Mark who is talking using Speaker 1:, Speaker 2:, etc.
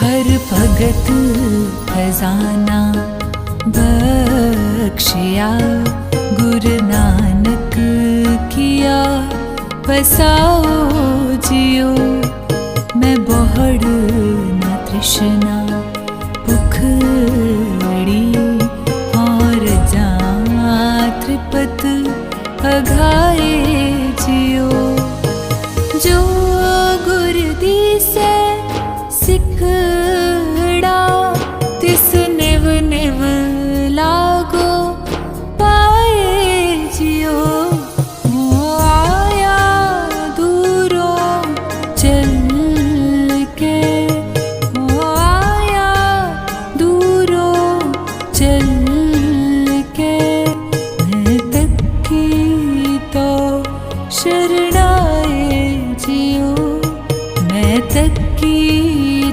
Speaker 1: हर भगत खजाना बख्शिया गुरु नानक किया। बसाओ जियो मैं बोहड़ ना तृष्णा। भुखड़ी और जा त्रिपत अघाए जियो। जो गुर दी से हडा तिस निव निव लागो पाए जियो। आया दूरो चल सुनिव लगो पा माया माया दूर तो शरणाए जियो। تزكي